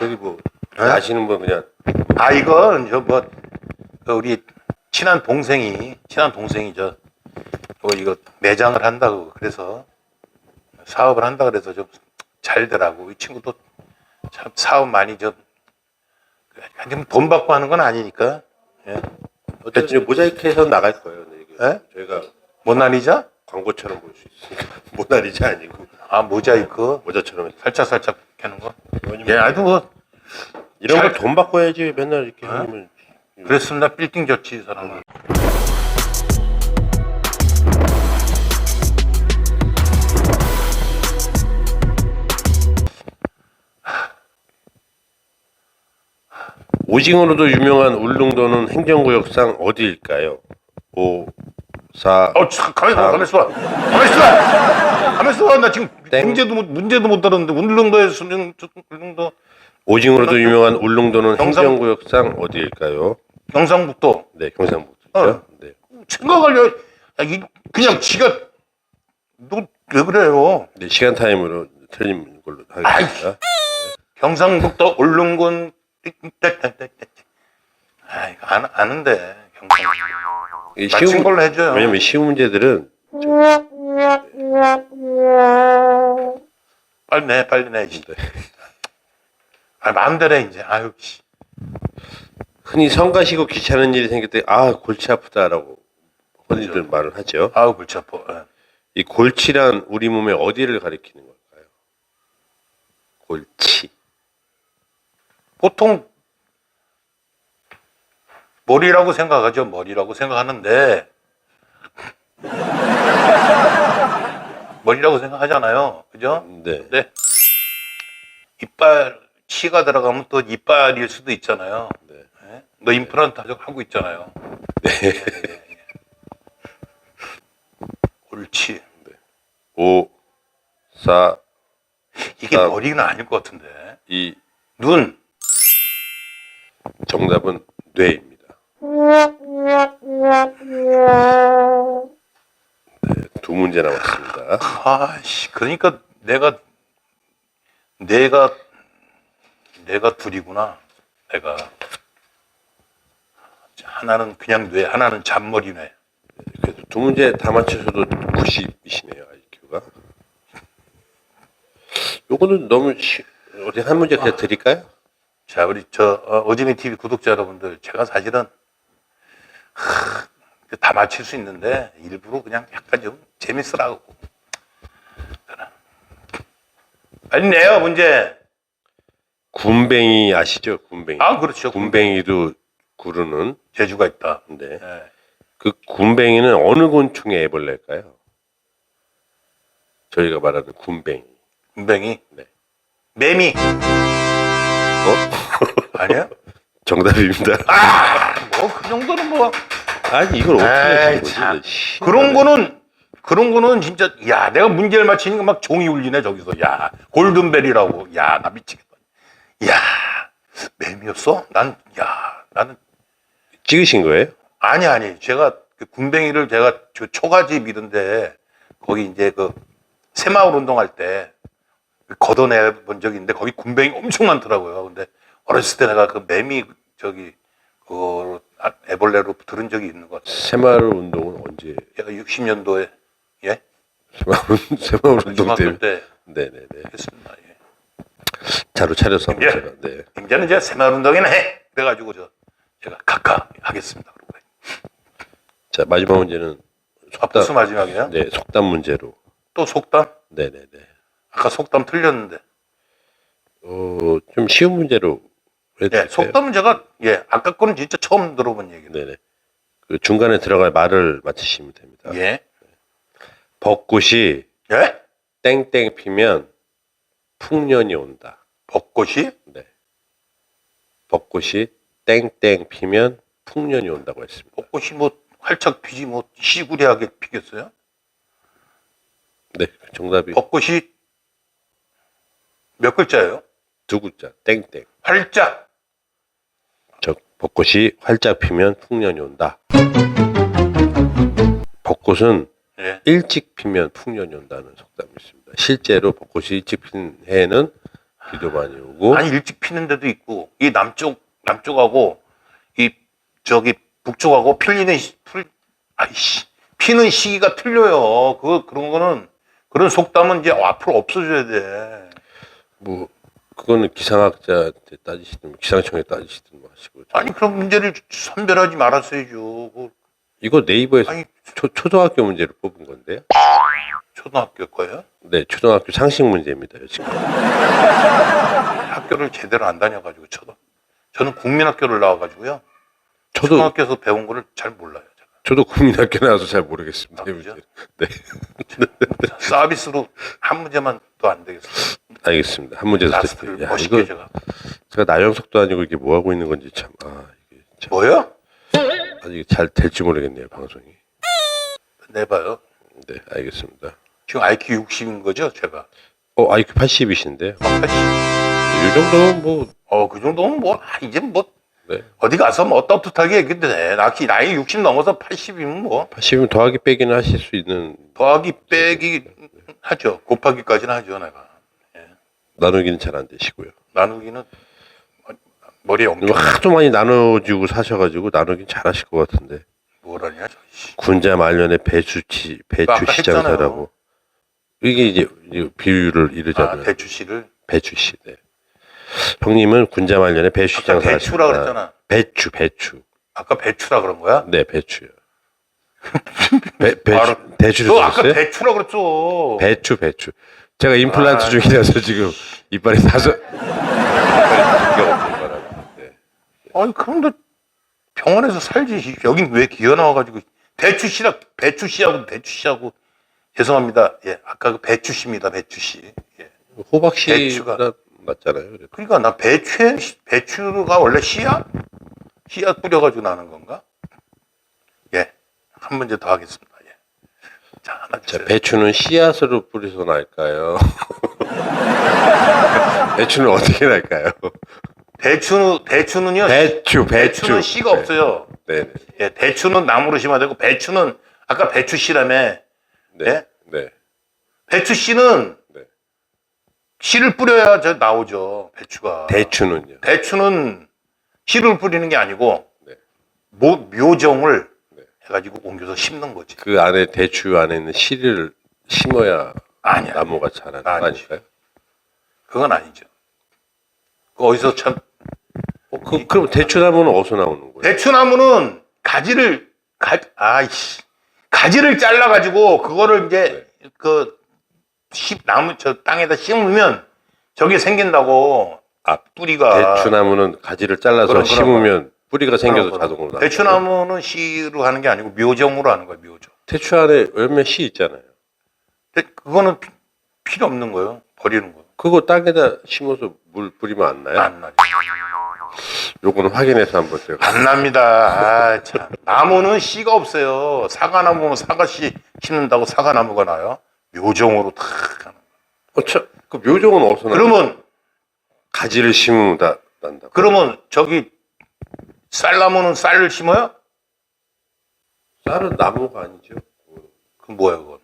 저기 뭐 네? 아시는 분 그냥 아 이건 저뭐 우리 친한 동생이 친한 동생이 저 뭐 이거 매장을 한다고 그래서 사업을 한다 그래서 좀 잘 되라고 이 친구도 참 사업 많이 좀 하여튼 돈 받고 하는 건 아니니까 예. 어쨌든 모자이크해서 나갈 거예요. 네, 이게 예? 저희가 모나리자? 광고처럼 볼 수 있으니까 모나리자 아니고 아 모자이크 모자처럼. 살짝 살짝 하는 거. 예, 아주 뭐 이런 잘- 거돈 받고 해야지 맨날 이렇게 어? 하면 그랬습니다. 빌딩 졌지 이 사람은. 오징어로도 유명한 울릉도는 행정구역상 어디일까요? 5 4 어, 참, 가만히 있어, 아. 가만히 있어, 가만히 있어, 가만히 있어. 나 지금 땡. 문제도 못 문제도 못 다뤘는데 울릉도에서 울릉도 오징어로도 유명한 울릉도는 경상- 행정구역상 어디일까요? 경상북도 네, 경상북도죠. 어. 네. 생각을 여, 야, 이, 그냥 지가 너 왜 그래요? 네, 시간 타임으로 틀린 걸로 하겠습니다. 경상북도 울릉군 아 이거 안 아는데 경상 이 맞힌 걸로 해줘요. 왜냐면 쉬운 문제들은 빨리 내, 빨리 내. 씨. 네. 아 마음대로 해 이제. 아유 씨. 흔히 성가시고 귀찮은 일이 생길 때 아 골치 아프다라고 흔히들 말을 하죠. 아우 골치 아파. 예. 이 골치란 우리 몸의 어디를 가리키는 걸까요? 골치. 보통 머리라고 생각하죠. 머리라고 생각하는데 머리라고 생각하잖아요. 그죠? 네. 네. 이빨 치가 들어가면 또 이빨일 수도 있잖아요. 네. 예? 너 임플란트 하고 있잖아요. 네. 옳지. 5 4 이게 아. 머리는 아닐 것 같은데. 2 눈. 정답은 뇌입니다. 네, 두 문제 남았습니다. 아씨, 그러니까 내가 내가 내가 둘이구나. 내가 하나는 그냥 뇌, 하나는 잔머리네. 그래도 두 문제 다 맞추셔도 90이시네요, IQ가. 요거는 너무 쉬... 어디 한 문제 그냥 드릴까요? 자, 우리 저 어, 어지미 TV 구독자 여러분들, 제가 사실은 하, 다 맞힐 수 있는데 일부러 그냥 약간 좀 재밌으라고. 빨리 내요 문제. 군뱅이 아시죠? 군뱅이. 아, 그렇죠. 군뱅이도 구르는. 재주가 있다. 네. 예. 그 군뱅이는 어느 곤충의 애벌레일까요? 저희가 말하는 군뱅이. 군뱅이. 네. 매미. 어? 아니야? 정답입니다. 뭐그 정도는 뭐 아니 이걸 어떻게 에이, 하신 참. 거지? 씨. 그런 거는 그런 거는 진짜 야 내가 문제를 맞히니까 막 종이 울리네 저기서 야 골든벨이라고 야 나 미치겠다 야 매미였어 난 야 나는 찍으신 거예요? 아니 아니 제가 그 군뱅이를 제가 저 초가집 이런데 거기 이제 그 새마을 운동할 때 걷어내 본 적이 있는데 거기 군뱅이 엄청 많더라고요 근데 어렸을 때 내가 그 매미 저기 그 애벌레로 들은 적이 있는 것 같아요 새마을 운동은 언제? 제가 60년도에 예 새마을, 운- 새마을 운동 중학교 때문에. 때 네네네. 했습니다. 예. 자로 차려서 한번 예. 제가. 네. 이제는 제가 새마을 운동이나 해. 그래가지고 저 제가 각하 하겠습니다. 그러고 자 마지막 문제는 아, 벌써 마지막이야? 네 속담 문제로. 또 속담? 네네네. 아까 속담 틀렸는데. 어좀 쉬운 문제로 예? 속담은 제가 예 아까 거는 진짜 처음 들어본 얘기인데. 네네. 그 중간에 들어갈 말을 맞히시면 됩니다. 예. 벚꽃이 예? 땡땡 피면 풍년이 온다. 벚꽃이 네. 벚꽃이 땡땡 피면 풍년이 온다고 했습니다. 벚꽃이 뭐 활짝 피지 뭐 시구리하게 피겠어요? 네, 정답이 벚꽃이 몇 글자예요? 두 글자. 땡땡. 활짝. 저 벚꽃이 활짝 피면 풍년이 온다. 벚꽃은 예. 일찍 피면 풍년이 온다는 속담이 있습니다. 실제로 벚꽃이 일찍 핀 해에는 비도 많이 오고 아니 일찍 피는 데도 있고 이 남쪽 남쪽하고 이 저기 북쪽하고 풀리는 시- 풀 아이씨 피는 시기가 틀려요. 그 그런 거는 그런 속담은 이제 앞으로 없어져야 돼. 뭐 그거는 기상학자한테 따지시든 기상청에 따지시든 뭐 하시고 아니 그런 문제를 선별하지 말았어야죠. 그, 이거 네이버에서 아니 초, 초등학교 문제를 뽑은 건데요. 초등학교 거예요? 네, 초등학교 상식 문제입니다. 지금. 학교를 제대로 안 다녀가지고 저도 저는 국민학교를 나와가지고요. 저도 초등학교에서 배운 거를 잘 몰라요. 저도 국민학교 나와서 잘 모르겠습니다. 아, 이 그죠? 문제. 네, 서비스로 한 문제만 또 안 되겠어요. 알겠습니다. 한 문제 더 라스트를 드릴게요. 야, 멋있게 이거 제가. 제가 나영석도 아니고 이게 뭐 하고 있는 건지 참, 아 이게 참 뭐요? 아직 잘 될지 모르겠네요 방송이. 내봐요. 네, 알겠습니다. 지금 IQ 60인 거죠, 제가? 어, IQ 80이신데요. 80. 이 정도면 뭐, 어, 그 정도면 뭐, 아, 이제 뭐, 네. 어디 가서 뭐 떳떳하게 얘기해도 돼. 나 키 나이 60 넘어서 80이면 뭐, 80이면 더하기 빼기는 하실 수 있는 더하기 빼기 하죠. 곱하기까지는 하죠, 내가. 나누기는 잘 안 되시고요. 나누기는 엄청 이거 하도 많이 나눠주고 사셔가지고 나누긴 잘하실 것 같은데. 뭐라냐, 저 씨. 군자 말년에 배추치 배추 아까 시장사라고. 이게 이제 비율을 아, 이르자면 배추 씨를. 배추씨. 네. 형님은 군자 말년에 배추 아까 배추라. 그랬잖아. 배추 배추. 아까 배추라 그런 거야? 네 배추요. 배 배추 바로- 배추를 너 아까? 배추라 그랬어. 배추 배추. 제가 임플란트 아. 중이라서 지금 이빨이 다섯. 네. 아니, 그런데 병원에서 살지. 여긴 왜 기어 나와가지고. 배추 씨라, 배추 씨하고 배추 씨하고. 죄송합니다. 예, 아까 그 배추 씨입니다, 배추 씨. 예. 호박 씨가 배추가- 맞잖아요. 그러니까 나 배추에, 씨- 배추가 원래 씨앗? 씨앗 뿌려가지고 나는 건가? 예. 한 문제 더 하겠습니다. 예. 자, 하나 자, 주세요. 배추는 씨앗으로 뿌려서 날까요? 배추는 어떻게 날까요? 배추는, 배추는요. 배추, 배추. 배추는 씨가 없어요. 네, 네, 예, 배추는 나무로 심어야 되고, 배추는, 아까 배추 씨라며. 네. 예? 네. 배추 씨는 네. 씨를 뿌려야 저 나오죠. 배추가. 대추는요. 배추는 씨를 뿌리는 게 아니고 네. 모, 묘정을 네. 해가지고 옮겨서 심는 거지. 그 안에 대추 안에 있는 씨를 심어야 아니야. 나무가 자라는 거 아니지. 아닐까요? 그건 아니죠. 그 어디서 참 어, 그, 그럼 대추나무는 어디서 나오는 거예요? 배추나무는 가지를 가 아이씨 가지를 잘라 가지고 그거를 이제 그 씨, 나무 저 땅에다 심으면 저게 생긴다고 아, 뿌리가 대추나무는 가지를 잘라서 그럼, 그럼, 심으면 뿌리가 생겨서 그럼. 자동으로 나와요. 배추나무는 씨로 하는 게 아니고 묘정으로 하는 거야 묘정. 대추 안에 열매 씨 있잖아요. 근데 그거는 피- 필요 없는 거예요. 버리는 거. 그거 땅에다 심어서 물 뿌리면 안 나요? 안 나죠. 요거는 확인해서 한번 제가. 안 납니다. 아, 참. 나무는 씨가 없어요. 사과나무는 사과씨 심는다고 사과나무가 나요. 묘정으로 탁 하는. 어, 참, 그 묘종은 어디서 나요? 그러면 가지를 심으면 다 난다. 그러면 저기 쌀나무는 쌀을 심어요? 쌀은 나무가 아니죠. 그 뭐야 그건?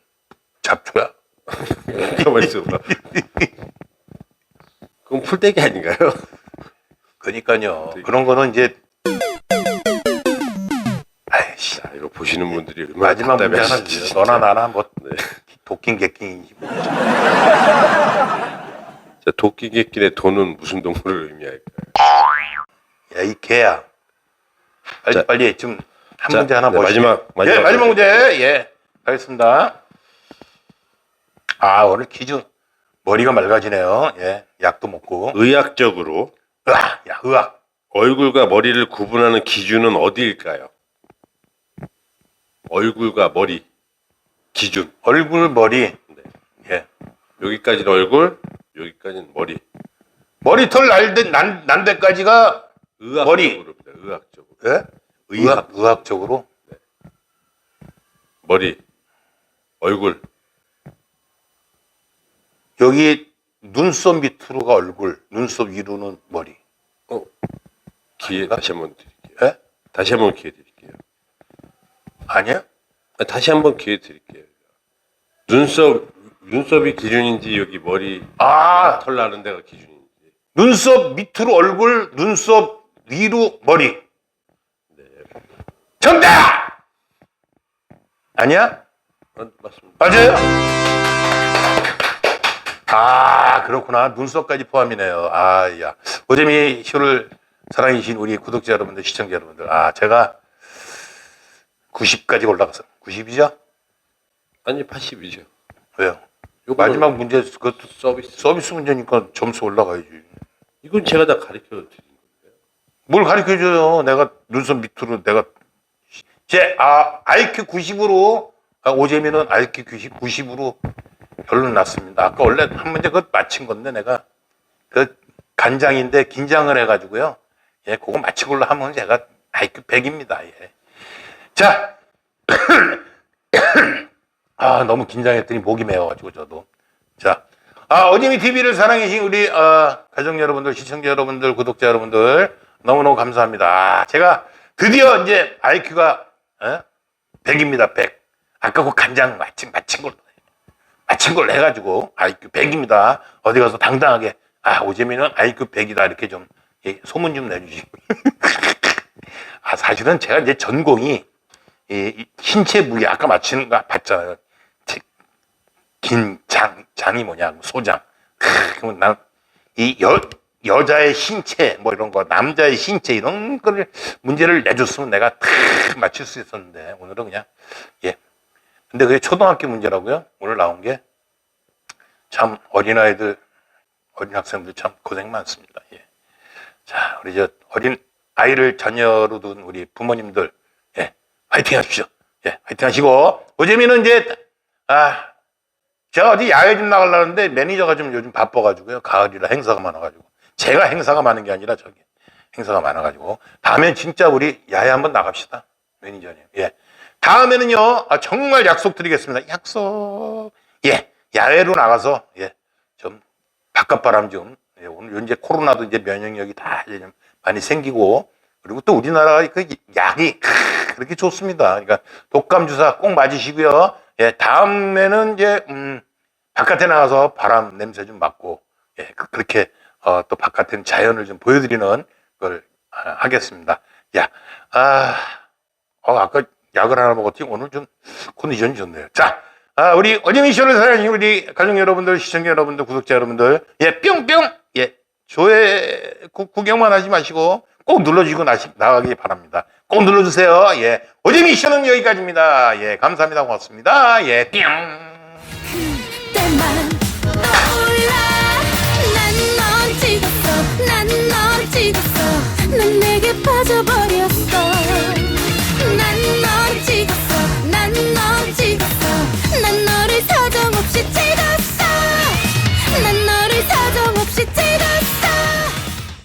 잡초야? 가만 있어봐. 그건 풀떼기 아닌가요? 그러니까요. 그런 거는 이제 아이씨. 자, 이거 보시는 분들이 얼마나 마지막 문제 하나 답답해하실지 주세요. 진짜. 너나 나나 뭐 네. 도끼 개끼 자, 도끼개끼의 돈은 무슨 동물을 의미할까요? 야 이 개야. 빨리 자. 빨리 좀한 자, 문제 하나 네, 보시죠. 마지막- 마지막 예, 마지막 문제. 예. 가겠습니다. 아, 오늘 퀴즈 머리가 맑아지네요. 예. 약도 먹고. 의학적으로 으아, 야, 의학. 얼굴과 머리를 구분하는 기준은 어디일까요? 얼굴과 머리 기준. 얼굴, 머리. 네. 예. 여기까지는 얼굴, 여기까지는 머리. 머리털 날, 데- 난, 난 데까지가 의학적으로입니다. 의학적으로. 예? 의학, 의학적으로 머리, 얼굴. 여기 눈썹 밑으로가 얼굴, 눈썹 위로는 머리. 어, 기회 아닌가? 다시 한 번 드릴게요. 예? 다시 한 번 기회 드릴게요. 아니야? 아, 다시 한번 기회 드릴게요. 눈썹 눈썹이 기준인지 여기 머리 아, 털 나는 데가 기준인지. 눈썹 밑으로 얼굴, 눈썹 위로 머리. 정답! 아니야? 어, 맞습니다. 맞아요? 아, 그렇구나. 눈썹까지 포함이네요. 아, 야. 오재미 쇼를 사랑해주신 우리 구독자 여러분들, 시청자 여러분들. 아, 제가 90까지 올라갔어. 90이죠? 아니 80이죠. 왜요? 마지막 문제, 그것도 서비스. 서비스 문제니까 점수 올라가야지. 이건 제가 다 가르쳐 드린 거예요. 뭘 가르쳐 줘요? 내가 눈썹 밑으로 내가 제 아, IQ 90으로 아, 오재미는 IQ 90, 90으로 결론 났습니다. 아까 원래 한 문제 그거 맞힌 건데 내가 그 간장인데 긴장을 해가지고요. 예, 그거 걸로 하면 제가 IQ 100입니다. 예. 자, 아 너무 긴장했더니 목이 메어가지고 저도 자. 아, 어지미 TV를 사랑해주신 우리, 어, 가족 여러분들, 시청자 여러분들, 구독자 여러분들, 너무너무 감사합니다. 아, 제가 드디어 이제 IQ가, 어? 100입니다, 100. 아까 그 간장 맞힌, 맞힌 걸로, 맞힌 걸로 해가지고, IQ 100입니다. 어디 가서 당당하게, 아, 오재미는 IQ 100이다. 이렇게 좀, 예, 소문 좀 내주시고. 아, 사실은 제가 이제 전공이, 이, 이 신체 부위, 아까 맞히는 거 봤잖아요. 제- 긴 장, 장이 뭐냐, 소장. 크, 난, 이 여, 여자의 신체, 뭐 이런 거, 남자의 신체, 이런 거를 문제를 내줬으면 내가 탁 맞출 수 있었는데, 오늘은 그냥, 예. 근데 그게 초등학교 문제라고요? 오늘 나온 게, 참, 어린아이들, 어린 학생들 참 고생 많습니다. 예. 자, 우리 저, 어린 아이를 자녀로 둔 우리 부모님들, 예. 화이팅 하십시오. 예. 화이팅 하시고, 오재미는 이제, 아, 제가 어디 야외 좀 나가려는데 매니저가 좀 요즘 바빠가지고요. 가을이라 행사가 많아가지고. 제가 행사가 많은 게 아니라 저기 행사가 많아가지고. 다음엔 진짜 우리 야외 한번 나갑시다. 매니저님. 예. 다음에는요, 아, 정말 약속드리겠습니다. 약속. 예. 야외로 나가서, 예. 좀 바깥바람 좀. 예. 오늘 이제 코로나도 이제 면역력이 다 이제 좀 많이 생기고. 그리고 또 우리나라가 그 약이 크, 그렇게 좋습니다. 그러니까 독감 주사 꼭 맞으시고요. 예, 다음에는 이제 음, 바깥에 나가서 바람 냄새 좀 맡고 예, 그, 그렇게 어, 또 바깥에 자연을 좀 보여드리는 걸 아, 하겠습니다. 야, 아, 어, 아까 약을 하나 먹었지 오늘 좀 컨디션이 좋네요. 자, 아, 우리 어제미 쇼를 사랑하시는 우리 가족 여러분들, 시청자 여러분들, 구독자 여러분들, 예, 뿅뿅, 예, 조회 구, 구경만 하지 마시고 꼭 눌러주고 나시, 나가기 바랍니다. 꼭 눌러주세요. 예, 어제미 쇼는 여기까지입니다. 예, 감사합니다. 고맙습니다. 예, 뿅.